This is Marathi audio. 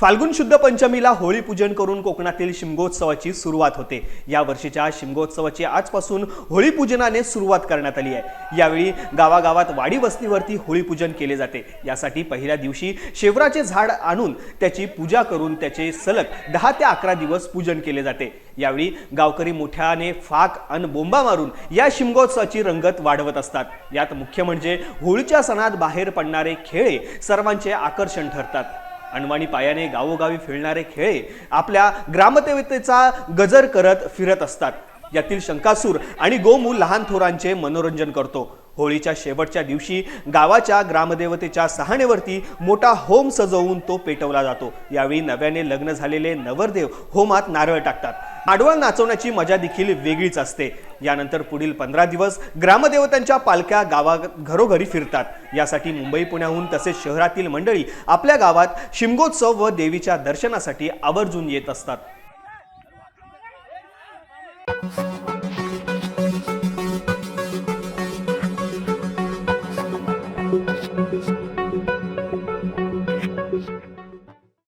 फाल्गुन शुद्ध पंचमीला होळी पूजन करून कोकणातील शिमगोत्सवाची सुरुवात होते. या वर्षीच्या शिमगोत्सवाची आजपासून होळी पूजनाने सुरुवात करण्यात आली आहे. यावेळी गावागावात वाडी वस्तीवरती होळी पूजन केले जाते. यासाठी पहिल्या दिवशी शेवराचे झाड आणून त्याची पूजा करून त्याचे सलग दहा ते अकरा दिवस पूजन केले जाते. यावेळी गावकरी मोठ्याने फाक अन बोंबा मारून या शिमगोत्सवाची रंगत वाढवत असतात. यात मुख्य म्हणजे होळीच्या सणात बाहेर पडणारे खेळे सर्वांचे आकर्षण ठरतात. अनवाणी पायाने गावोगावी फिरणारे खेळे आपल्या ग्रामदेवतेचा गजर करत फिरत असतात. यातील शंकासूर आणि गोमू लहान थोरांचे मनोरंजन करतो. होळीच्या शेवटच्या दिवशी गावाच्या ग्रामदेवतेच्या सहाणेवरती मोठा होम सजवून तो पेटवला जातो. यावेळी नव्याने लग्न झालेले नवरदेव होमात नारळ टाकतात. आडवळ नाचवण्याची मजा देखील वेगळीच असते. यानंतर पुढील पंधरा दिवस ग्रामदेवतांच्या पालख्या गावा घरोघरी फिरतात. यासाठी मुंबई पुण्याहून तसेच शहरातील मंडळी आपल्या गावात शिमगोत्सव व देवीच्या दर्शनासाठी आवर्जून येत असतात.